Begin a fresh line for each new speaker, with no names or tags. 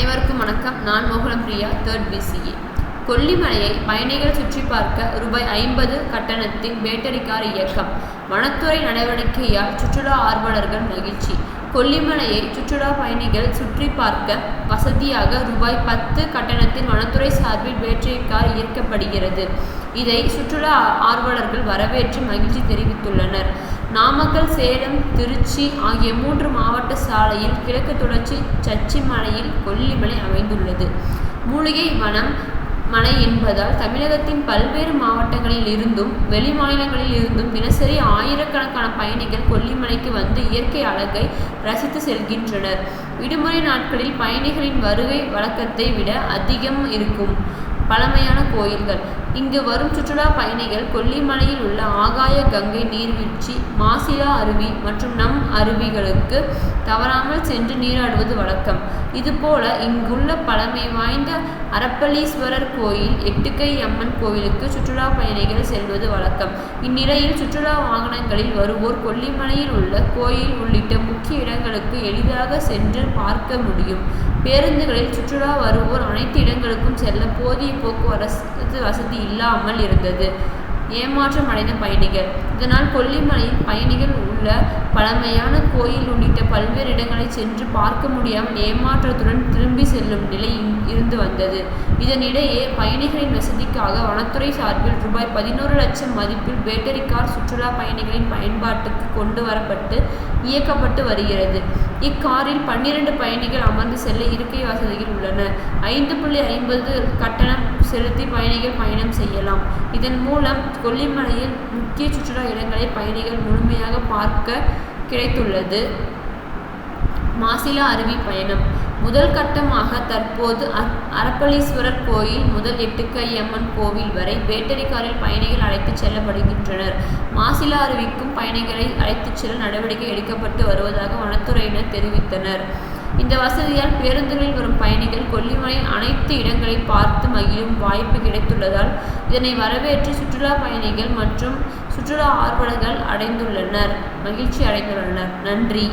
அனைவருக்கும் வணக்கம். நான் மோகனம் பிரியா தேர்ட் பிசிஏ கொல்லிமலையை பயணிகள் சுற்றி பார்க்க ரூபாய் ஐம்பது கட்டணத்தின் பேட்டரி கார் இயக்கம். வனத்துறை நடவடிக்கையால் சுற்றுலா ஆர்வலர்கள் மகிழ்ச்சி. கொல்லிமலையை சுற்றுலா பயணிகள் சுற்றி பார்க்க வசதியாக ரூபாய் பத்து கட்டணத்தில் வனத்துறை சார்பில் பேட்டரி கார் இயக்கப்படுகிறது. இதை சுற்றுலா ஆர்வலர்கள் வரவேற்று மகிழ்ச்சி தெரிவித்துள்ளனர். நாமக்கல் சேலம் திருச்சி ஆகிய மூன்று மாவட்ட சாலையில் கிழக்கு தொடர்ச்சி சச்சிமலையில் கொல்லிமலை அமைந்துள்ளது. மூலிகை வனம் மலை என்பதால் தமிழகத்தின் பல்வேறு மாவட்டங்களில் இருந்தும் வெளி மாநிலங்களில் இருந்தும் தினசரி ஆயிரக்கணக்கான பயணிகள் கொல்லிமலைக்கு வந்து இயற்கை அழகை ரசித்து செல்கின்றனர். விடுமுறை நாட்களில் பயணிகளின் வருகை வழக்கத்தை விட அதிகம் இருக்கும் பழமையான கோயில்கள். இங்கு வரும் சுற்றுலா பயணிகள் கொல்லிமலையில் உள்ள ஆகாய கங்கை நீர்வீழ்ச்சி மாசிலா அருவி மற்றும் நம் அருவிகளுக்கு தவறாமல் சென்று நீராடுவது வழக்கம். இதுபோல இங்குள்ள பழமை வாய்ந்த அரப்பளீஸ்வரர் கோயில் எட்டுக்கை அம்மன் கோயிலுக்கு சுற்றுலா பயணிகள் செல்வது வழக்கம். இந்நிலையில் சுற்றுலா வாகனங்களில் வருவோர் கொல்லிமலையில் உள்ள கோயில் உள்ளிட்ட முக்கிய இடங்களுக்கு எளிதாக சென்று பார்க்க முடியும். பேருந்துகளில் சுற்றுலா வருவோர் அனைத்து இடங்களுக்கும் செல்ல போதிய போக்குவரத்து வசதி இல்லாமல் இருந்தது. ஏமாற்றம் அடைந்த பயணிகள். இதனால் கொல்லிமலையில் பயணிகள் உள்ள பழமையான கோயில் உள்ளிட்ட பல்வேறு இடங்களை சென்று பார்க்க முடியாமல் ஏமாற்றத்துடன் திரும்பி செல்லும் நிலை இருந்து வந்தது. இதனிடையே பயணிகளின் வசதிக்காக வனத்துறை சார்பில் ரூபாய் பதினோரு லட்சம் மதிப்பில் பேட்டரி கார் சுற்றுலா பயணிகளின் பயன்பாட்டுக்கு கொண்டு வரப்பட்டு இயக்கப்பட்டு வருகிறது. இக்காரில் பன்னிரண்டு பயணிகள் அமர்ந்து செல்ல இருக்கை வசதிகள் உள்ளன. ஐந்து புள்ளி ஐம்பது கட்டணம் செலுத்தி பயணிகள் பயணம் செய்யலாம். இதன் மூலம் கொல்லிமலையில் முக்கிய சுற்றுலா இடங்களை பயணிகள் முழுமையாக பார்க்க கிடைத்துள்ளது. மாசிலா அருவி பயணம். முதல் கட்டமாக தற்போது அரப்பளீஸ்வரர் கோயில் முதல் எட்டுக்கையம்மன் கோவில் வரை பேட்டரி காரில் பயணிகள் அழைத்துச் செல்லப்படுகின்றனர். மாசிலா அருவிக்கும் பயணிகளை அழைத்துச் செல்ல நடவடிக்கை எடுக்கப்பட்டு வருவதாக வனத்துறையினர் தெரிவித்தனர். இந்த வசதியால் பேருந்துகளில் வரும் பயணிகள் கொல்லிமலை அனைத்து இடங்களை பார்த்து மகிழும் வாய்ப்பு கிடைத்துள்ளதால் இதனை வரவேற்று சுற்றுலா பயணிகள் மற்றும் சுற்றுலா ஆர்வலர்கள் அடைந்துள்ளனர். மகிழ்ச்சி அடைந்துள்ளனர். நன்றி.